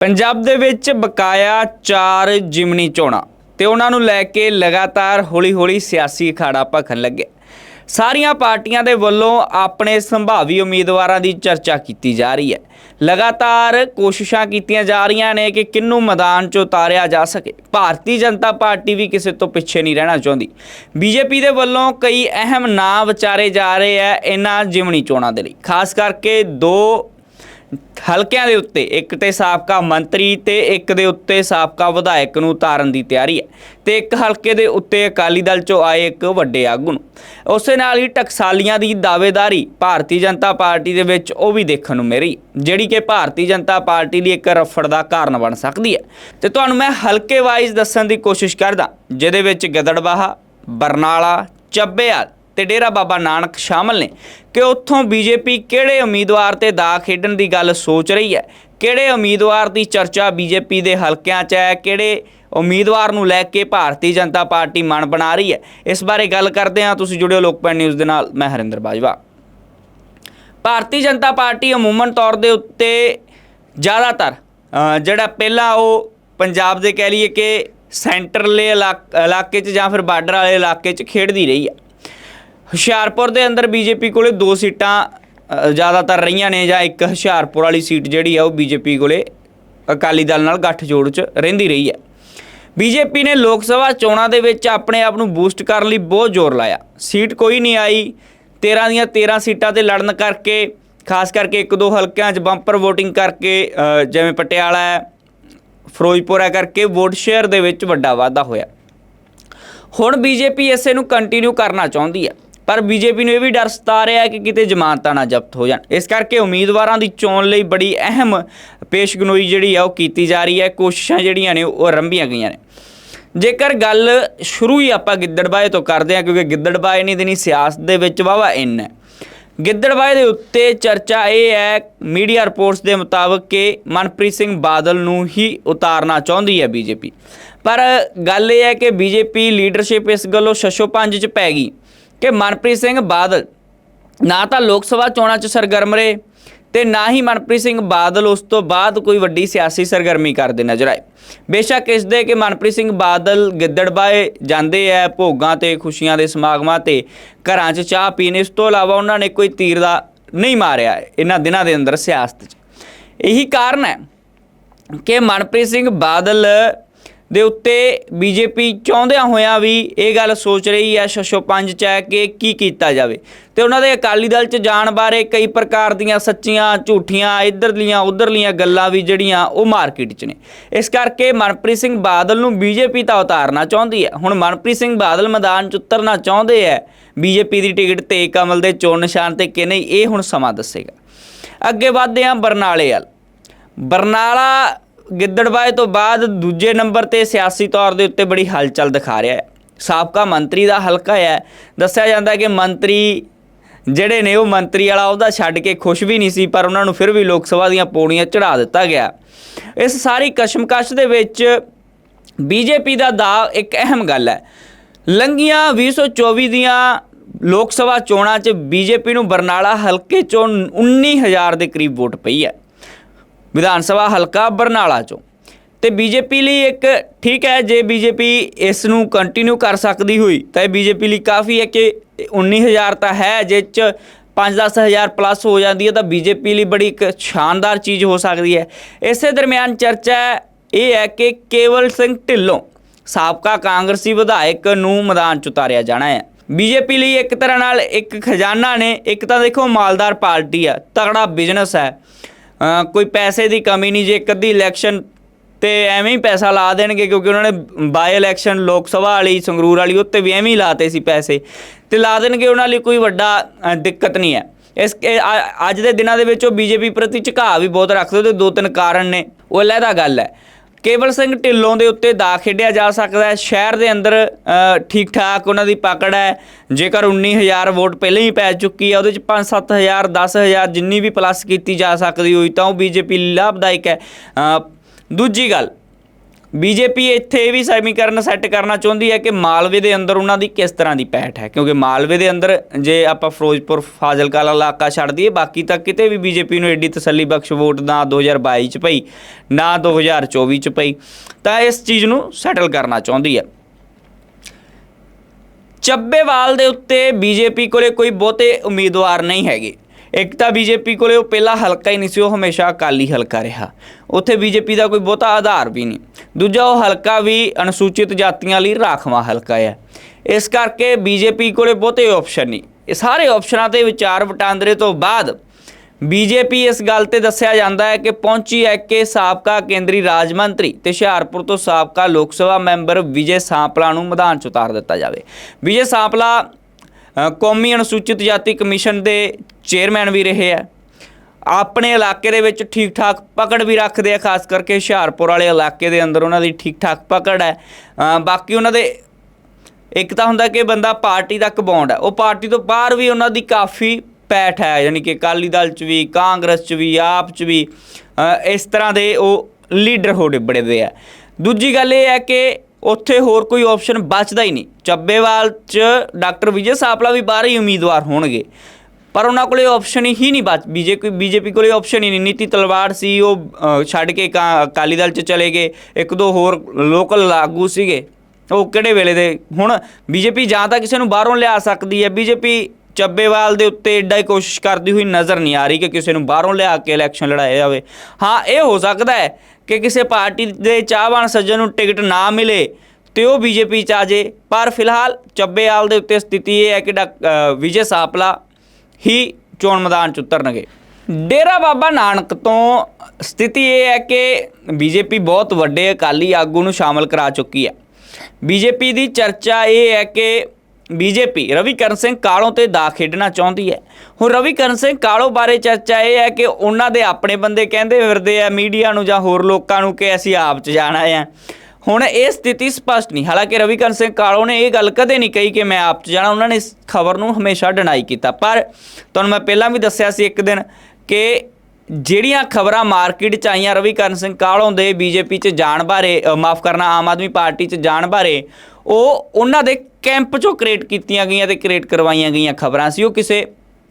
ਪੰਜਾਬ ਦੇ ਵਿੱਚ ਬਕਾਇਆ ਚਾਰ ਜਿਮਨੀ ਚੋਣਾਂ ਤੇ ਉਹਨਾਂ ਨੂੰ ਲੈ ਕੇ ਲਗਾਤਾਰ ਹੌਲੀ-ਹੌਲੀ ਸਿਆਸੀ ਅਖਾੜਾ ਭਖਣ ਲੱਗਿਆ ਸਾਰੀਆਂ ਪਾਰਟੀਆਂ ਦੇ ਵੱਲੋਂ ਆਪਣੇ ਸੰਭਾਵੀ ਉਮੀਦਵਾਰਾਂ ਦੀ ਚਰਚਾ ਕੀਤੀ ਜਾ ਰਹੀ ਹੈ। ਲਗਾਤਾਰ ਕੋਸ਼ਿਸ਼ਾਂ ਕੀਤੀਆਂ ਜਾ ਰਹੀਆਂ ਨੇ ਕਿ ਕਿੰਨੂੰ ਮੈਦਾਨ 'ਚ ਉਤਾਰਿਆ ਜਾ ਸਕੇ। ਭਾਰਤੀ ਜਨਤਾ ਪਾਰਟੀ ਵੀ ਕਿਸੇ ਤੋਂ ਪਿੱਛੇ ਨਹੀਂ ਰਹਿਣਾ ਚਾਹੁੰਦੀ। ਬੀਜੇਪੀ ਦੇ ਵੱਲੋਂ ਕਈ ਅਹਿਮ ਨਾਂ ਵਿਚਾਰੇ ਜਾ ਰਹੇ ਹੈ ਇਹਨਾਂ ਜਿਮਣੀ ਚੋਣਾਂ ਦੇ ਲਈ। ਖਾਸ ਕਰਕੇ ਦੋ ਹਲਕਿਆਂ ਦੇ ਉੱਤੇ, ਇੱਕ ਤੇ ਸਾਬਕਾ ਮੰਤਰੀ ਤੇ ਇੱਕ ਦੇ ਉੱਤੇ ਸਾਬਕਾ ਵਿਧਾਇਕ ਨੂੰ ਉਤਾਰਨ ਦੀ ਤਿਆਰੀ ਹੈ ਤੇ ਇੱਕ ਹਲਕੇ ਦੇ ਉੱਤੇ ਅਕਾਲੀ ਦਲ ਚੋਂ ਆਏ ਇੱਕ ਵੱਡੇ ਆਗੂ ਨੂੰ। ਉਸੇ ਨਾਲ ਹੀ ਟਕਸਾਲੀਆਂ ਦੀ ਦਾਅਵੇਦਾਰੀ ਭਾਰਤੀ ਜਨਤਾ ਪਾਰਟੀ ਦੇ ਵਿੱਚ ਉਹ ਵੀ ਦੇਖਣ ਨੂੰ ਮਿਲੀ, ਜਿਹੜੀ ਕਿ ਭਾਰਤੀ ਜਨਤਾ ਪਾਰਟੀ ਲਈ ਇੱਕ ਰਫੜ ਦਾ ਕਾਰਨ ਬਣ ਸਕਦੀ ਹੈ। ਤੇ ਤੁਹਾਨੂੰ ਮੈਂ ਹਲਕੇ ਵਾਈਜ਼ ਦੱਸਣ ਦੀ ਕੋਸ਼ਿਸ਼ ਕਰਦਾ, ਜਿਹਦੇ ਵਿੱਚ ਗਿੱਦੜਬਾਹਾ, ਬਰਨਾਲਾ ਚੱਬੇਵਾਲ ਤੇ ਡੇਰਾ ਬਾਬਾ ਨਾਨਕ ਸ਼ਾਮਲ ਨੇ ਕਿ ਉੱਥੋਂ ਬੀਜੇਪੀ ਕਿਹੜੇ ਉਮੀਦਵਾਰ ਤੇ ਦਾ ਖੇਡਣ ਦੀ ਗੱਲ ਸੋਚ ਰਹੀ ਹੈ? ਕਿਹੜੇ ਉਮੀਦਵਾਰ ਦੀ ਚਰਚਾ ਬੀਜੇਪੀ ਦੇ ਹਲਕਿਆਂ 'ਚ ਹੈ? ਕਿਹੜੇ ਉਮੀਦਵਾਰ ਨੂੰ ਲੈ ਕੇ ਭਾਰਤੀ ਜਨਤਾ ਪਾਰਟੀ ਮਨ ਬਣਾ ਰਹੀ ਹੈ? ਇਸ ਬਾਰੇ ਗੱਲ ਕਰਦੇ ਹਾਂ। ਤੁਸੀਂ ਜੁੜਿਓ ਲੋਕਪਾਲ ਨਿਊਜ਼ ਦੇ ਨਾਲ। ਮੈਂ ਹਰਿੰਦਰ ਬਾਜਵਾ। ਭਾਰਤੀ ਜਨਤਾ ਪਾਰਟੀ ਅਮੂਮਨ ਤੌਰ ਦੇ ਉੱਤੇ ਜ਼ਿਆਦਾਤਰ ਜਿਹੜਾ ਪਹਿਲਾਂ ਉਹ ਪੰਜਾਬ ਦੇ ਕਹਿ ਲਈਏ ਕਿ ਸੈਂਟਰਲੇ ਇਲਾਕ- ਇਲਾਕੇ 'ਚ ਜਾਂ ਫਿਰ ਬਾਰਡਰ ਵਾਲੇ ਇਲਾਕੇ 'ਚ ਖੇਡਦੀ ਰਹੀ ਹੈ। ਹੁਸ਼ਿਆਰਪੁਰ ਦੇ ਅੰਦਰ ਬੀਜੇਪੀ ਕੋਲੇ ਦੋ ਸੀਟਾਂ ਜ਼ਿਆਦਾਤਰ ਰਹੀਆਂ ਨੇ ਜਾਂ ਇੱਕ ਹੁਸ਼ਿਆਰਪੁਰ ਵਾਲੀ ਸੀਟ ਜਿਹੜੀ ਆ ਉਹ ਬੀਜੇਪੀ ਕੋਲੇ ਅਕਾਲੀ ਦਲ ਨਾਲ ਗੱਠਜੋੜ 'ਚ ਰਹਿੰਦੀ ਰਹੀ ਹੈ। ਬੀਜੇਪੀ ਨੇ ਲੋਕ ਸਭਾ ਚੋਣਾਂ ਦੇ ਵਿੱਚ ਆਪਣੇ ਆਪ ਨੂੰ ਬੂਸਟ ਕਰਨ ਲਈ ਬਹੁਤ ਜ਼ੋਰ ਲਾਇਆ। ਸੀਟ ਕੋਈ ਨਹੀਂ ਆਈ 13 ਦੀਆਂ 13 ਸੀਟਾਂ ਤੇ ਲੜਨ ਕਰਕੇ, ਖਾਸ ਕਰਕੇ ਇੱਕ ਦੋ ਹਲਕਿਆਂ 'ਚ ਬੰਪਰ VOTING ਕਰਕੇ ਜਿਵੇਂ ਪਟਿਆਲਾ ਹੈ, ਫਿਰੋਜ਼ਪੁਰ ਹੈ ਕਰਕੇ ਵੋਟ ਸ਼ੇਅਰ ਦੇ ਵਿੱਚ ਵੱਡਾ ਵਾਧਾ ਹੋਇਆ। ਹੁਣ ਬੀਜੇਪੀ ਇਸੇ ਨੂੰ ਕੰਟੀਨਿਊ ਕਰਨਾ ਚਾਹੁੰਦੀ ਹੈ। ਪਰ ਬੀਜੇਪੀ ਨੂੰ ਇਹ ਵੀ ਡਰ ਸਤਾ ਰਿਹਾ ਹੈ ਕਿ ਕਿਤੇ ਜ਼ਮਾਨਤਾਂ ਨਾ ਜ਼ਬਤ ਹੋ ਜਾਣ। ਇਸ ਕਰਕੇ ਉਮੀਦਵਾਰਾਂ ਦੀ ਚੋਣ ਲਈ ਬੜੀ ਅਹਿਮ ਪੇਸ਼ਗੋਈ ਜਿਹੜੀ ਆ ਉਹ ਕੀਤੀ ਜਾ ਰਹੀ ਹੈ। ਕੋਸ਼ਿਸ਼ਾਂ ਜਿਹੜੀਆਂ ਨੇ ਉਹ ਆਰੰਭੀਆਂ ਗਈਆਂ ਨੇ। ਜੇਕਰ ਗੱਲ ਸ਼ੁਰੂ ਹੀ ਆਪਾਂ ਗਿੱਦੜਬਾਏ ਤੋਂ ਕਰਦੇ ਹਾਂ, ਕਿਉਂਕਿ ਗਿੱਦੜਬਾਏ ਨਹੀਂ ਦੇਣੀ ਸਿਆਸਤ ਦੇ ਵਿੱਚ ਵਾਵਾ ਇਨ ਹੈ। ਗਿੱਦੜਬਾਏ ਦੇ ਉੱਤੇ ਚਰਚਾ ਇਹ ਹੈ, ਮੀਡੀਆ ਰਿਪੋਰਟਸ ਦੇ ਮੁਤਾਬਕ ਕਿ ਮਨਪ੍ਰੀਤ ਸਿੰਘ ਬਾਦਲ ਨੂੰ ਹੀ ਉਤਾਰਨਾ ਚਾਹੁੰਦੀ ਹੈ ਬੀਜੇਪੀ। ਪਰ ਗੱਲ ਇਹ ਹੈ ਕਿ ਬੀਜੇਪੀ ਲੀਡਰਸ਼ਿਪ ਇਸ ਗੱਲੋਂ ਸ਼ਸ਼ੋ ਪੰਜ ਚ ਪੈ ਗਈ। ਕਿ ਮਨਪ੍ਰੀਤ ਸਿੰਘ ਬਾਦਲ ਨਾ ਤਾਂ ਲੋਕ ਸਭਾ ਚੋਣਾਂ 'ਚ ਸਰਗਰਮ ਰਹੇ ਤੇ ਨਾ ਹੀ ਮਨਪ੍ਰੀਤ ਸਿੰਘ ਬਾਦਲ ਉਸ ਤੋਂ ਬਾਅਦ ਕੋਈ ਵੱਡੀ ਸਿਆਸੀ ਸਰਗਰਮੀ ਕਰਦੇ ਨਜ਼ਰ ਆਏ। ਬੇਸ਼ੱਕ ਇਸ ਦੇ ਕਿ ਮਨਪ੍ਰੀਤ ਸਿੰਘ ਬਾਦਲ ਗਿੱਦੜਬਾਏ ਜਾਂਦੇ ਐ ਭੋਗਾਂ ਤੇ ਖੁਸ਼ੀਆਂ ਦੇ ਸਮਾਗਮਾਂ ਤੇ ਘਰਾਂ 'ਚ ਚਾਹ ਪੀਣ, ਇਸ ਤੋਂ ਇਲਾਵਾ ਉਹਨਾਂ ਨੇ ਕੋਈ ਤੀਰ ਦਾ ਨਹੀਂ ਮਾਰਿਆ ਇਹਨਾਂ ਦਿਨਾਂ ਦੇ ਅੰਦਰ ਸਿਆਸਤ 'ਚ। ਇਹੀ ਕਾਰਨ ਹੈ ਕਿ ਮਨਪ੍ਰੀਤ ਸਿੰਘ ਬਾਦਲ ਦੇ ਉੱਤੇ ਬੀਜੇਪੀ ਚਾਹੁੰਦਿਆਂ ਹੋਇਆਂ ਵੀ ਇਹ ਗੱਲ ਸੋਚ ਰਹੀ ਹੈ, ਸ਼ਸ਼ੋ ਪੰਜ ਚ ਹੈ ਕਿ ਕੀ ਕੀਤਾ ਜਾਵੇ। ਤੇ ਉਹਨਾਂ ਦੇ ਅਕਾਲੀ ਦਲ ਚ ਜਾਣ ਬਾਰੇ ਕਈ ਪ੍ਰਕਾਰ ਦੀਆਂ ਸੱਚੀਆਂ, ਝੂਠੀਆਂ, ਇਧਰਲੀਆਂ, ਉਧਰਲੀਆਂ ਗੱਲਾਂ ਵੀ ਜਿਹੜੀਆਂ ਉਹ ਮਾਰਕੀਟ 'ਚ ਨੇ। ਇਸ ਕਰਕੇ ਮਨਪ੍ਰੀਤ ਸਿੰਘ ਬਾਦਲ ਨੂੰ ਬੀਜੇਪੀ ਤਾਂ ਉਤਾਰਨਾ ਚਾਹੁੰਦੀ ਹੈ। ਹੁਣ ਮਨਪ੍ਰੀਤ ਸਿੰਘ ਬਾਦਲ ਮੈਦਾਨ 'ਚ ਉਤਰਨਾ ਚਾਹੁੰਦੇ ਹੈ, ਬੀਜੇਪੀ ਦੀ ਟਿਕਟ ਤੇ ਕਮਲ ਦੇ ਚੋਣ ਨਿਸ਼ਾਨ ਤੇ ਕਿ ਨਹੀਂ, ਇਹ ਹੁਣ ਸਮਾਂ ਦੱਸੇਗਾ। ਅੱਗੇ ਵਧਦੇ ਹਾਂ ਬਰਨਾਲੇ ਵੱਲ। ਬਰਨਾਲਾ ਗਿੱਦੜਬਾਏ ਤੋਂ ਬਾਅਦ ਦੂਜੇ ਨੰਬਰ ਤੇ ਸਿਆਸੀ ਤੌਰ ਦੇ ਉੱਤੇ ਬੜੀ ਹਲਚਲ ਦਿਖਾ ਰਿਹਾ ਹੈ। ਸਾਬਕਾ ਮੰਤਰੀ ਦਾ ਹਲਕਾ ਹੈ। ਦੱਸਿਆ ਜਾਂਦਾ ਕਿ ਮੰਤਰੀ ਜਿਹੜੇ ਨੇ ਉਹ ਮੰਤਰੀ ਵਾਲਾ ਉਹਦਾ ਛੱਡ ਕੇ ਖੁਸ਼ ਵੀ ਨਹੀਂ ਸੀ, ਪਰ ਉਹਨਾਂ ਨੂੰ ਫਿਰ ਵੀ ਲੋਕ ਸਭਾ ਦੀਆਂ ਪੌੜੀਆਂ ਚੜਾ ਦਿੱਤਾ ਗਿਆ। ਇਸ ਸਾਰੀ ਕਸ਼ਮਕਸ਼ ਦੇ ਵਿੱਚ ਬੀਜੇਪੀ ਦਾ ਦਾਅ ਇੱਕ ਅਹਿਮ ਗੱਲ ਹੈ। ਲੰਗੀਆਂ 2024 ਦੀਆਂ ਲੋਕ ਸਭਾ ਚੋਣਾਂ 'ਚ ਬੀਜੇਪੀ ਨੂੰ ਬਰਨਾਲਾ ਹਲਕੇ ਚੋਂ 19000 ਦੇ ਕਰੀਬ ਵੋਟ ਪਈ ਹੈ। ਵਿਧਾਨ ਸਭਾ ਹਲਕਾ ਬਰਨਾਲਾ ਚੋਂ। ਤੇ ਬੀਜੇਪੀ ਲਈ ਇੱਕ ਠੀਕ ਹੈ, ਜੇ ਬੀਜੇਪੀ ਇਸ ਨੂੰ ਕੰਟੀਨਿਊ ਕਰ ਸਕਦੀ ਹੋਈ, ਤਾਂ ਇਹ ਬੀਜੇਪੀ ਲਈ ਕਾਫੀ ਹੈ ਕਿ 19000 ਤਾਂ ਹੈ ਜਿਸ ਚ 5-10000 ਪਲੱਸ ਹੋ ਜਾਂਦੀ ਹੈ, ਤਾਂ ਬੀਜੇਪੀ ਲਈ ਬੜੀ ਇੱਕ ਸ਼ਾਨਦਾਰ ਚੀਜ਼ ਹੋ ਸਕਦੀ ਹੈ। ਇਸੇ ਦਰਮਿਆਨ ਚਰਚਾ ਇਹ ਹੈ ਕਿ ਕੇਵਲ ਸਿੰਘ ਢਿੱਲੋਂ ਸਾਬਕਾ ਕਾਂਗਰਸੀ ਵਿਧਾਇਕ ਨੂੰ ਮੈਦਾਨ ਚ ਉਤਾਰਿਆ ਜਾਣਾ ਹੈ। ਬੀਜੇਪੀ ਲਈ ਇੱਕ ਤਰ੍ਹਾਂ ਨਾਲ ਇੱਕ ਖਜ਼ਾਨਾ ਨੇ, ਇੱਕ ਤਾਂ ਦੇਖੋ ਮਾਲਦਾਰ ਪਾਰਟੀ ਆ ਤਗੜਾ ਬਿਜ਼ਨਸ ਹੈ। ਕੋਈ ਪੈਸੇ ਦੀ ਕਮੀ ਨਹੀਂ, ਜੇ ਇੱਕ ਅੱਧੀ ਇਲੈਕਸ਼ਨ ਤੇ ਐਵੇਂ ਹੀ ਪੈਸਾ ਲਾ ਦੇਣਗੇ, ਕਿਉਂਕਿ ਉਹਨਾਂ ਨੇ ਬਾਈ ਇਲੈਕਸ਼ਨ ਲੋਕ ਸਭਾ ਵਾਲੀ, ਸੰਗਰੂਰ ਵਾਲੀ, ਉੱਤੇ ਵੀ ਐਵੇਂ ਹੀ ਲਾਤੇ ਸੀ ਪੈਸੇ। ਤੇ ਲਾ ਦੇਣਗੇ ਉਹਨਾਂ ਲਈ ਕੋਈ ਵੱਡਾ ਦਿੱਕਤ ਨਹੀਂ ਹੈ। ਇਸ ਅੱਜ ਦੇ ਦਿਨਾਂ ਦੇ ਵਿੱਚ ਉਹ ਬੀਜੇਪੀ ਪ੍ਰਤੀ ਝੁਕਾਅ ਵੀ ਬਹੁਤ ਰੱਖਦੇ, ਉਹਦੇ ਦੋ ਤਿੰਨ ਕਾਰਨ ਨੇ। ਉਹ ਅਲੱਗਾ ਗੱਲ ਹੈ। ਕੇਵਲ ਸਿੰਘ ਢਿੱਲੋਂ ਦੇ ਉੱਤੇ ਦਾ ਖੇਡਿਆ ਜਾ ਸਕਦਾ ਹੈ। ਸ਼ਹਿਰ ਦੇ ਅੰਦਰ ਠੀਕ ਠਾਕ ਉਹਨਾਂ ਦੀ ਪਕੜ ਹੈ। ਜੇਕਰ 19000 ਵੋਟ ਪਹਿਲਾਂ ਹੀ ਪੈ ਚੁੱਕੀ ਹੈ, ਉਹਦੇ ਚ 5-7000 10000 ਜਿੰਨੀ ਵੀ ਪਲੱਸ ਕੀਤੀ ਜਾ ਸਕਦੀ ਹੋਈ, ਤਾਂ ਉਹ ਬੀਜੇਪੀ ਲਈ ਲਾਭਦਾਇਕ ਹੈ। ਦੂਜੀ ਗੱਲ ਬੀਜੇਪੀ ਇੱਥੇ ਇਹ ਵੀ ਸਮੀਕਰਨ ਸੈੱਟ ਕਰਨਾ ਚਾਹੁੰਦੀ ਹੈ ਕਿ ਮਾਲਵੇ ਦੇ ਅੰਦਰ ਉਹਨਾਂ ਦੀ ਕਿਸ ਤਰ੍ਹਾਂ ਦੀ ਪੈਠ ਹੈ? ਕਿਉਂਕਿ ਮਾਲਵੇ ਦੇ ਅੰਦਰ ਜੇ ਆਪਾਂ ਫਿਰੋਜ਼ਪੁਰ ਫਾਜ਼ਿਲਕਾ ਇਲਾਕਾ ਛੱਡ ਦਈਏ, ਬਾਕੀ ਤਾਂ ਕਿਤੇ ਵੀ ਬੀਜੇਪੀ ਨੂੰ ਐਡੀ ਤਸੱਲੀ ਬਖਸ਼ ਵੋਟ ਨਾ 2022 ਚ ਪਈ, ਨਾ 2024 ਚ ਪਈ, ਤਾਂ ਇਸ ਚੀਜ਼ ਨੂੰ ਸੈਟਲ ਕਰਨਾ ਚਾਹੁੰਦੀ ਹੈ। ਚੱਬੇਵਾਲ ਦੇ ਉੱਤੇ ਬੀਜੇਪੀ ਕੋਲੇ ਕੋਈ ਬਹੁਤੇ ਉਮੀਦਵਾਰ ਨਹੀਂ ਹੈਗੇ। ਇੱਕ ਤਾਂ ਬੀਜੇਪੀ ਕੋਲੇ ਉਹ ਪਹਿਲਾ ਹਲਕਾ ਹੀ ਨਹੀਂ ਸੀ, ਉਹ ਹਮੇਸ਼ਾ ਅਕਾਲੀ ਹਲਕਾ ਰਿਹਾ। ਉੱਥੇ ਬੀਜੇਪੀ ਦਾ ਕੋਈ ਬਹੁਤਾ ਆਧਾਰ ਵੀ ਨਹੀਂ। ਦੂਜਾ ਉਹ ਹਲਕਾ ਵੀ ਅਨੁਸੂਚਿਤ ਜਾਤੀਆਂ ਲਈ ਰਾਖਵਾਂ ਹਲਕਾ ਹੈ। ਇਸ ਕਰਕੇ ਬੀਜੇਪੀ ਕੋਲੇ ਬਹੁਤੇ ਆਪਸ਼ਨ ਨਹੀਂ। ਇਹ ਸਾਰੇ ਆਪਸ਼ਨਾਂ ਤੇ ਵਿਚਾਰ ਵਟਾਂਦਰੇ ਤੋਂ ਬਾਅਦ ਬੀਜੇਪੀ ਇਸ ਗੱਲ ਤੇ ਦੱਸਿਆ ਜਾਂਦਾ ਹੈ ਕਿ ਪਹੁੰਚੀ ਹੈ ਕਿ ਸਾਬਕਾ ਕੇਂਦਰੀ ਰਾਜ ਮੰਤਰੀ ਤੇ ਹੁਸ਼ਿਆਰਪੁਰ ਤੋਂ ਸਾਬਕਾ ਲੋਕ ਸਭਾ ਮੈਂਬਰ ਵਿਜੇ ਸਾਂਪਲਾ ਨੂੰ ਮੈਦਾਨ 'ਚ ਉਤਾਰ ਦਿੱਤਾ ਜਾਵੇ। ਵਿਜੇ ਸਾਂਪਲਾ ਕੌਮੀ ਅਨੁਸੂਚਿਤ ਜਾਤੀ ਕਮਿਸ਼ਨ ਦੇ ਚੇਅਰਮੈਨ ਵੀ ਰਹੇ ਆ ਆਪਣੇ ਇਲਾਕੇ ਦੇ ਵਿੱਚ ਠੀਕ ਠਾਕ ਪਕੜ ਵੀ ਰੱਖਦੇ ਆ, ਖਾਸ ਕਰਕੇ ਹੁਸ਼ਿਆਰਪੁਰ ਵਾਲੇ ਇਲਾਕੇ ਦੇ ਅੰਦਰ ਉਹਨਾਂ ਦੀ ਠੀਕ ਠਾਕ ਪਕੜ ਹੈ। ਬਾਕੀ ਉਹਨਾਂ ਦੇ ਇੱਕ ਤਾਂ ਹੁੰਦਾ ਕਿ ਬੰਦਾ ਪਾਰਟੀ ਤੱਕ ਬੌਂਡ ਹੈ। ਉਹ ਪਾਰਟੀ ਤੋਂ ਬਾਹਰ ਵੀ ਉਹਨਾਂ ਦੀ ਕਾਫੀ ਪੈਠ ਹੈ, ਯਾਨੀ ਕਿ ਅਕਾਲੀ ਦਲ ਚ ਵੀ, ਕਾਂਗਰਸ ਚ ਵੀ, ਆਪ ਚ ਵੀ ਇਸ ਤਰ੍ਹਾਂ ਦੇ ਉਹ ਲੀਡਰ ਹੋ ਡਿਬੜੇ ਦੇ ਆ। ਦੂਜੀ ਗੱਲ ਇਹ ਹੈ ਕਿ ਉੱਥੇ ਹੋਰ ਕੋਈ ਆਪਸ਼ਨ ਬਚਦਾ ਹੀ ਨਹੀਂ। ਚੱਬੇਵਾਲ ਚ ਡਾਕਟਰ ਵਿਜੇ ਸਾਪਲਾ ਵੀ ਬਾਹਰ ਹੀ ਉਮੀਦਵਾਰ ਹੋਣਗੇ। ਪਰ ਉਹਨਾਂ ਕੋਲੇ ਆਪਸ਼ਨ ਹੀ ਨਹੀਂ ਬਚ ਬੀਜੇਪੀ ਬੀਜੇਪੀ ਕੋਲੇ ਆਪਸ਼ਨ ਹੀ ਨਹੀਂ। ਨੀਤੀ ਤਲਵਾਰ ਸੀ, ਉਹ ਛੱਡ ਕੇ ਕਾ- ਅਕਾਲੀ ਦਲ ਚ ਚਲੇ ਗਏ। ਇੱਕ ਦੋ ਹੋਰ ਲੋਕਲ ਆਗੂ ਸੀਗੇ। ਉਹ ਕਿਹੜੇ ਵੇਲੇ ਦੇ? ਹੁਣ ਬੀਜੇਪੀ ਜਾਂ ਤਾਂ ਕਿਸੇ ਨੂੰ ਬਾਹਰੋਂ ਲਿਆ ਸਕਦੀ ਹੈ। ਬੀਜੇਪੀ ਚੱਬੇਵਾਲ ਦੇ ਉੱਤੇ ਏਡਾ ਹੀ ਕੋਸ਼ਿਸ਼ ਕਰਦੀ ਹੋਈ ਨਜ਼ਰ ਨਹੀਂ ਆ ਰਹੀ ਕਿ ਕਿਸੇ ਨੂੰ ਬਾਹਰੋਂ ਲਿਆ ਕੇ ਇਲੈਕਸ਼ਨ ਲੜਾਇਆ ਜਾਵੇ। ਹਾਂ, ਇਹ ਹੋ ਸਕਦਾ ਹੈ ਕਿ ਕਿਸੇ ਪਾਰਟੀ ਦੇ ਚਾਹਵਾਨ ਸੱਜਣ ਨੂੰ ਟਿਕਟ ਨਾ ਮਿਲੇ ਤੇ ਉਹ ਬੀਜੇਪੀ ਚ ਆ ਜੇ। ਪਰ ਫਿਲਹਾਲ ਚੱਬੇਵਾਲ ਦੇ ਉੱਤੇ ਸਥਿਤੀ ਇਹ ਹੈ ਕਿ ਡਾਕ- ਵਿਜੇ ਸਾਪਲਾ ਹੀ ਚੋਣ ਮੈਦਾਨ 'ਚ ਉਤਰਨਗੇ। ਡੇਰਾ ਬਾਬਾ ਨਾਨਕ ਤੋਂ ਸਥਿਤੀ ਇਹ ਹੈ ਕਿ ਬੀਜੇਪੀ ਬਹੁਤ ਵੱਡੇ ਅਕਾਲੀ ਆਗੂ ਨੂੰ ਸ਼ਾਮਲ ਕਰਾ ਚੁੱਕੀ ਹੈ। ਬੀਜੇਪੀ ਦੀ ਚਰਚਾ ਇਹ ਹੈ ਕਿ ਬੀਜੇਪੀ ਰਵੀਕਰਨ ਸਿੰਘ ਕਾਲੋਂ ਤੇ ਦਾ ਖੇਡਣਾ ਚਾਹੁੰਦੀ ਹੈ? ਹੁਣ ਰਵੀਕਰਨ ਸਿੰਘ ਕਾਲੋ ਬਾਰੇ ਚਰਚਾ ਇਹ ਹੈ ਕਿ ਉਹਨਾਂ ਦੇ ਆਪਣੇ ਬੰਦੇ ਕਹਿੰਦੇ ਫਿਰਦੇ ਆ ਮੀਡੀਆ ਨੂੰ ਜਾਂ ਹੋਰ ਲੋਕਾਂ ਨੂੰ ਕਿ ਅਸੀਂ ਆਪ 'ਚ ਜਾਣਾ ਹੈ ਹੁਣ ਇਹ ਸਥਿਤੀ ਸਪਸ਼ਟ ਨਹੀਂ। ਹਾਲਾਂਕਿ ਰਵੀਕਰਨ ਸਿੰਘ ਕਾਲੋਂ ਨੇ ਇਹ ਗੱਲ ਕਦੇ ਨਹੀਂ ਕਹੀ ਕਿ ਮੈਂ ਆਪ 'ਚ ਜਾਣਾ। ਉਹਨਾਂ ਨੇ ਇਸ ਖਬਰ ਨੂੰ ਹਮੇਸ਼ਾ ਡਿਨਾਈ ਕੀਤਾ। ਪਰ ਤੁਹਾਨੂੰ ਮੈਂ ਪਹਿਲਾਂ ਵੀ ਦੱਸਿਆ ਸੀ ਇੱਕ ਦਿਨ ਕਿ ਜਿਹੜੀਆਂ ਖਬਰਾਂ ਮਾਰਕੀਟ 'ਚ ਆਈਆਂ ਰਵੀਕਰਨ ਸਿੰਘ ਕਾਲੋਂ ਦੇ ਬੀਜੇਪੀ 'ਚ ਜਾਣ ਬਾਰੇ ਮਾਫ ਕਰਨਾ, ਆਮ ਆਦਮੀ ਪਾਰਟੀ 'ਚ ਜਾਣ ਬਾਰੇ, ਉਹ ਉਹਨਾਂ ਦੇ ਕੈਂਪ 'ਚੋਂ ਕ੍ਰੀਏਟ ਕੀਤੀਆਂ ਗਈਆਂ ਤੇ ਕ੍ਰੀਏਟ ਕਰਵਾਈਆਂ ਗਈਆਂ ਖਬਰਾਂ ਸੀ। ਉਹ ਕਿਸੇ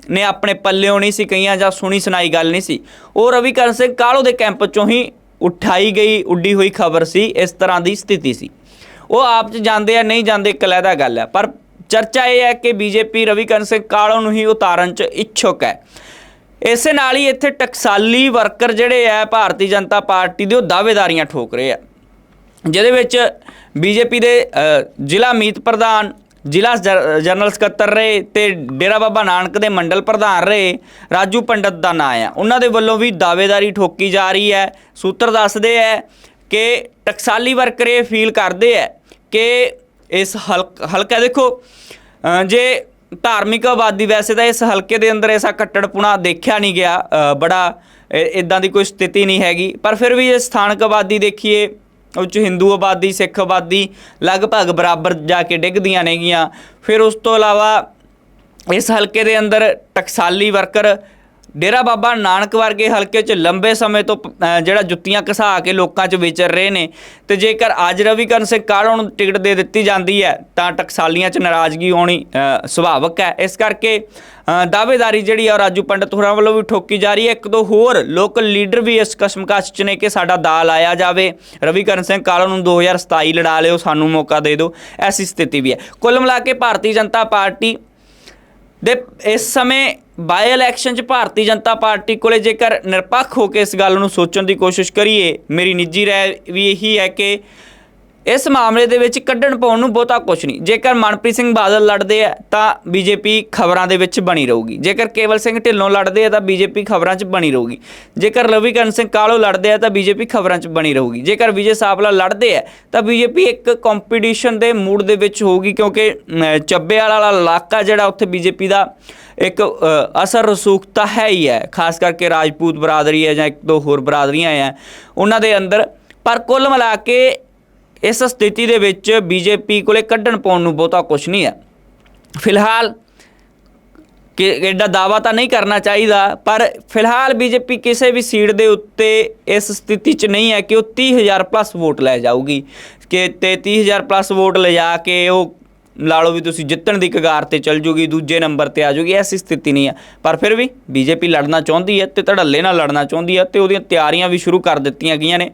ਨੇ ਆਪਣੇ ਪੱਲਿਓਂ ਨਹੀਂ ਸੀ ਕਈਆਂ ਜਾਂ ਸੁਣੀ ਸੁਣਾਈ ਗੱਲ ਨਹੀਂ ਸੀ। ਉਹ ਰਵੀਕਰਨ ਸਿੰਘ ਕਾਲੋਂ ਦੇ ਕੈਂਪ 'ਚੋਂ ਹੀ ਉਠਾਈ ਗਈ, ਉੱਡੀ ਹੋਈ ਖਬਰ ਸੀ, ਇਸ ਤਰ੍ਹਾਂ ਦੀ ਸਥਿਤੀ ਸੀ। ਉਹ ਆਪ 'ਚ ਜਾਂਦੇ ਆ, ਨਹੀਂ ਜਾਂਦੇ, ਇੱਕ ਅਲੱਗਾ ਗੱਲ ਹੈ ਪਰ ਚਰਚਾ ਇਹ ਹੈ ਕਿ ਬੀਜੇਪੀ ਰਵੀਕਰਨ ਸਿੰਘ ਕਾਲੋਂ ਨੂੰ ਹੀ ਉਤਾਰਨ 'ਚ ਇੱਛੁਕ ਹੈ। ਇਸੇ ਨਾਲ ਹੀ ਇੱਥੇ ਟਕਸਾਲੀ ਵਰਕਰ ਜਿਹੜੇ ਆ, ਭਾਰਤੀ ਜਨਤਾ ਪਾਰਟੀ ਦੇ ਉਹ ਦਾਅਵੇਦਾਰੀਆਂ ਠੋਕ ਰਹੇ ਆ। ਜਿਹਦੇ ਵਿੱਚ ਬੀਜੇਪੀ ਦੇ ਜ਼ਿਲ੍ਹਾ ਮੀਤ ਪ੍ਰਧਾਨ ਜ਼ਿਲ੍ਹਾ ਜਰ- ਜਨਰਲ ਸਕੱਤਰ ਰਹੇ ਤੇ ਡੇਰਾ ਬਾਬਾ ਨਾਨਕ ਦੇ ਮੰਡਲ ਪ੍ਰਧਾਨ ਰਹੇ, ਰਾਜੂ ਪੰਡਤ ਦਾ ਨਾਂ ਆ। ਉਹਨਾਂ ਦੇ ਵੱਲੋਂ ਵੀ ਦਾਅਵੇਦਾਰੀ ਠੋਕੀ ਜਾ ਰਹੀ ਹੈ। ਸੂਤਰ ਦੱਸਦੇ ਹੈ ਕਿ ਟਕਸਾਲੀ ਵਰਕਰ ਇਹ ਫੀਲ ਕਰਦੇ ਹੈ ਕਿ ਇਸ ਹਲਕ, ਹਲਕਾ ਦੇਖੋ ਜੇ ਧਾਰਮਿਕ ਆਬਾਦੀ ਵੈਸੇ ਤਾਂ ਇਸ ਹਲਕੇ ਦੇ ਅੰਦਰ ਐਸਾ ਕੱਟੜਪੁਣਾ ਦੇਖਿਆ ਨਹੀਂ ਗਿਆ ਬੜਾ ਇਦਾਂ ਦੀ ਕੋਈ ਸਥਿਤੀ ਨਹੀਂ ਹੈਗੀ। ਪਰ ਫਿਰ ਵੀ ਜੇ ਸਥਾਨਕ ਆਬਾਦੀ ਦੇਖੀਏ ਉਹ 'ਚ ਹਿੰਦੂ ਆਬਾਦੀ ਸਿੱਖ ਆਬਾਦੀ ਲਗਭਗ ਬਰਾਬਰ ਜਾ ਕੇ ਡਿੱਗਦੀਆਂ ਨੇਗੀਆਂ। ਫਿਰ ਉਸ ਤੋਂ ਇਲਾਵਾ ਇਸ ਹਲਕੇ ਦੇ ਅੰਦਰ ਟਕਸਾਲੀ ਵਰਕਰ ਡੇਰਾ ਬਾਬਾ ਨਾਨਕ ਵਰਗੇ ਹਲਕੇ 'ਚ ਲੰਬੇ ਸਮੇਂ ਤੋਂ ਜਿਹੜਾ ਜੁੱਤੀਆਂ ਘਸਾ ਕੇ ਲੋਕਾਂ 'ਚ ਵਿਚਰ ਰਹੇ ਨੇ। ਤੇ ਜੇਕਰ ਅੱਜ ਰਵੀਕਰਨ ਸਿੰਘ ਕਾਲੋਂ ਨੂੰ ਟਿਕਟ ਦੇ ਦਿੱਤੀ ਜਾਂਦੀ ਹੈ ਤਾਂ ਟਕਸਾਲੀਆਂ 'ਚ ਨਾਰਾਜ਼ਗੀ ਆਉਣੀ ਅਹ, ਸੁਭਾਵਕ ਹੈ। ਇਸ ਕਰਕੇ ਦਾਅਵੇਦਾਰੀ ਜਿਹੜੀ ਆ ਉਹ ਰਾਜੂ ਪੰਡਤ ਹੋਰਾਂ ਵੱਲੋਂ ਵੀ ਠੋਕੀ ਜਾ ਰਹੀ ਹੈ। ਇੱਕ ਦੋ ਹੋਰ ਲੋਕਲ ਲੀਡਰ ਵੀ ਇਸ ਕਸ਼ਮਕਸ਼ 'ਚ ਨੇ ਕਿ ਸਾਡਾ ਦਾ ਲਾਇਆ ਜਾਵੇ। ਰਵੀਕਰਨ ਸਿੰਘ ਕਾਲੋਂ ਨੂੰ 2027 ਲੜਾ ਲਿਓ, ਸਾਨੂੰ ਮੌਕਾ ਦੇ ਦਿਓ। ਐਸੀ ਸਥਿਤੀ ਵੀ ਹੈ। ਕੁੱਲ ਮਿਲਾ ਕੇ ਭਾਰਤੀ ਜਨਤਾ ਪਾਰਟੀ ਦੇ ਇਸ ਸਮੇਂ ਬਾਈ ਇਲੈਕਸ਼ਨ 'ਚ ਭਾਰਤੀ ਜਨਤਾ ਪਾਰਟੀ ਕੋਲੇ ਜੇਕਰ ਨਿਰਪੱਖ ਹੋ ਕੇ ਇਸ ਗੱਲ ਨੂੰ ਸੋਚਣ ਦੀ ਕੋਸ਼ਿਸ਼ ਕਰੀਏ, ਮੇਰੀ ਨਿੱਜੀ ਰਾਏ ਵੀ ਇਹੀ ਹੈ ਕਿ ਇਸ ਮਾਮਲੇ ਦੇ ਵਿੱਚ ਕੱਢਣ ਪਾਉਣ ਨੂੰ ਬਹੁਤਾ ਕੁਝ ਨਹੀਂ। ਜੇਕਰ ਮਨਪ੍ਰੀਤ ਸਿੰਘ ਬਾਦਲ ਲੜਦੇ ਆ ਤਾਂ ਬੀਜੇਪੀ ਖਬਰਾਂ ਦੇ ਵਿੱਚ ਬਣੀ ਰਹੂਗੀ। ਜੇਕਰ ਕੇਵਲ ਸਿੰਘ ਢਿੱਲੋਂ ਲੜਦੇ ਆ ਤਾਂ ਬੀਜੇਪੀ ਖਬਰਾਂ 'ਚ ਬਣੀ ਰਹੂਗੀ। ਜੇਕਰ ਰਵੀਕਰਨ ਸਿੰਘ ਕਾਲੋ ਲੜਦੇ ਆ ਤਾਂ ਬੀਜੇਪੀ ਖਬਰਾਂ 'ਚ ਬਣੀ ਰਹੂਗੀ। ਜੇਕਰ ਵਿਜੇ ਸਾਪਲਾ ਲੜਦੇ ਆ ਤਾਂ ਬੀਜੇਪੀ ਇੱਕ ਕੰਪੀਟੀਸ਼ਨ ਦੇ ਮੂਡ ਦੇ ਵਿੱਚ ਹੋਊਗੀ ਕਿਉਂਕਿ ਅਮ, ਵਾਲਾ ਇਲਾਕਾ ਜਿਹੜਾ ਉੱਥੇ ਬੀਜੇਪੀ ਦਾ ਇੱਕ ਅਸਰ ਰਸੂਖਤਾ ਹੈ ਹੀ ਹੈ। ਖਾਸ ਕਰਕੇ ਰਾਜਪੂਤ ਬਰਾਦਰੀ ਹੈ ਜਾਂ ਇੱਕ ਦੋ ਹੋਰ ਬਰਾਦਰੀਆਂ ਹੈ ਉਹਨਾਂ ਦੇ ਅੰਦਰ ਪਰ ਕੁੱਲ ਮਿਲਾ ਕੇ ਇਸ ਸਥਿਤੀ ਦੇ ਵਿੱਚ ਬੀਜੇਪੀ ਕੋਲੇ ਕੱਢਣ ਪਾਉਣ ਨੂੰ ਬਹੁਤਾ ਕੁਝ ਨਹੀਂ ਹੈ। ਫਿਲਹਾਲ ਕਿ ਐਡਾ ਦਾਵਾ ਤਾਂ ਨਹੀਂ ਕਰਨਾ ਚਾਹੀਦਾ, ਪਰ ਫਿਲਹਾਲ ਬੀਜੇਪੀ ਕਿਸੇ ਵੀ ਸੀਟ ਦੇ ਉੱਤੇ ਇਸ ਸਥਿਤੀ 'ਚ ਨਹੀਂ ਹੈ ਕਿ ਉਹ 30000 ਪਲੱਸ ਵੋਟ ਲੈ ਜਾਊਗੀ। ਕਿ ਤੇ 30000 ਪਲੱਸ ਵੋਟ ਲਿਜਾ ਕੇ ਉਹ ਲਾ ਲਓ ਵੀ ਤੁਸੀਂ ਜਿੱਤਣ ਦੀ ਕਗਾਰ ਤੇ ਚੱਲ ਜੂਗੀ, ਦੂਜੇ ਨੰਬਰ ਤੇ ਆ ਜੂਗੀ, ਐਸੀ ਸਥਿਤੀ ਨਹੀਂ ਹੈ। ਪਰ ਫਿਰ ਵੀ ਬੀਜੇਪੀ ਲੜਨਾ ਚਾਹੁੰਦੀ ਹੈ ਤੇ ਧੜੱਲੇ ਨਾਲ ਲੜਨਾ ਚਾਹੁੰਦੀ ਹੈ ਤੇ ਉਹਦੀਆਂ ਤਿਆਰੀਆਂ ਵੀ ਸ਼ੁਰੂ ਕਰ ਦਿੱਤੀਆਂ ਗਈਆਂ ਨੇ।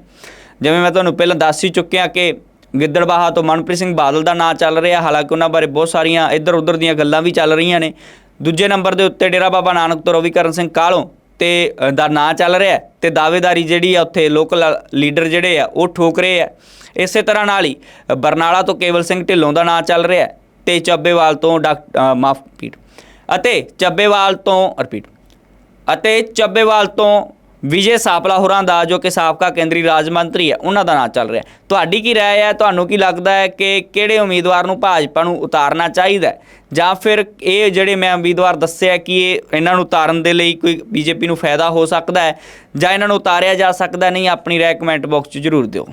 ਜਿਵੇਂ ਮੈਂ ਤੁਹਾਨੂੰ ਪਹਿਲਾਂ ਦੱਸ ਹੀ ਚੁੱਕਿਆ ਕਿ ਗਿੱਦੜਬਾਹਾ ਤੋਂ ਮਨਪ੍ਰੀਤ ਸਿੰਘ ਬਾਦਲ ਦਾ ਨਾਂ ਚੱਲ ਰਿਹਾ, ਹਾਲਾਂਕਿ ਉਹਨਾਂ ਬਾਰੇ ਬਹੁਤ ਸਾਰੀਆਂ ਇੱਧਰ ਉੱਧਰ ਦੀਆਂ ਗੱਲਾਂ ਵੀ ਚੱਲ ਰਹੀਆਂ ਨੇ। ਦੂਜੇ ਨੰਬਰ ਦੇ ਉੱਤੇ ਡੇਰਾ ਬਾਬਾ ਨਾਨਕ ਤੋਂ ਰਵੀਕਰਨ ਸਿੰਘ ਕਾਲੋਂ ਤੇ ਦਾ ਨਾਂ ਚੱਲ ਰਿਹਾ ਹੈ ਤੇ ਦਾਅਵੇਦਾਰੀ ਜਿਹੜੀ ਆ ਉੱਥੇ ਲੋਕਲ ਲੀਡਰ ਜਿਹੜੇ ਆ ਉਹ ਠੋਕ ਰਹੇ ਆ। ਇਸੇ ਤਰ੍ਹਾਂ ਨਾਲ ਹੀ ਬਰਨਾਲਾ ਤੋਂ ਕੇਵਲ ਸਿੰਘ ਢਿੱਲੋਂ ਦਾ ਨਾਂ ਚੱਲ ਰਿਹਾ ਹੈ ਤੇ ਚੱਬੇਵਾਲ ਤੋਂ ਡਾਕਟਰ ਮਾਫ ਰਿਪੀਟ ਅਤੇ ਚੱਬੇਵਾਲ ਤੋਂ ਰਿਪੀਟ ਅਤੇ ਚੱਬੇਵਾਲ ਤੋਂ ਵਿਜੇ ਸਾਪਲਾ ਹੋਰਾਂ ਦਾ, ਜੋ ਕਿ ਸਾਬਕਾ ਕੇਂਦਰੀ ਰਾਜ ਮੰਤਰੀ ਹੈ, ਉਹਨਾਂ ਦਾ ਨਾਂ ਚੱਲ ਰਿਹਾ। ਤੁਹਾਡੀ ਕੀ ਰਾਏ ਹੈ? ਤੁਹਾਨੂੰ ਕੀ ਲੱਗਦਾ ਹੈ ਕਿ ਕਿਹੜੇ ਉਮੀਦਵਾਰ ਨੂੰ ਭਾਜਪਾ ਨੂੰ ਉਤਾਰਨਾ ਚਾਹੀਦਾ ਜਾਂ ਫਿਰ ਇਹ ਜਿਹੜੇ ਮੈਂ ਉਮੀਦਵਾਰ ਦੱਸਿਆ ਕਿ ਇਹ ਇਹਨਾਂ ਨੂੰ ਉਤਾਰਨ ਦੇ ਲਈ ਕੋਈ ਬੀਜੇਪੀ ਨੂੰ ਫਾਇਦਾ ਹੋ ਸਕਦਾ ਹੈ ਜਾਂ ਇਹਨਾਂ ਨੂੰ ਉਤਾਰਿਆ ਜਾ ਸਕਦਾ ਨਹੀਂ, ਆਪਣੀ ਰਾਏ ਕਮੈਂਟ ਬਾਕਸ 'ਚ ਜ਼ਰੂਰ ਦਿਓ।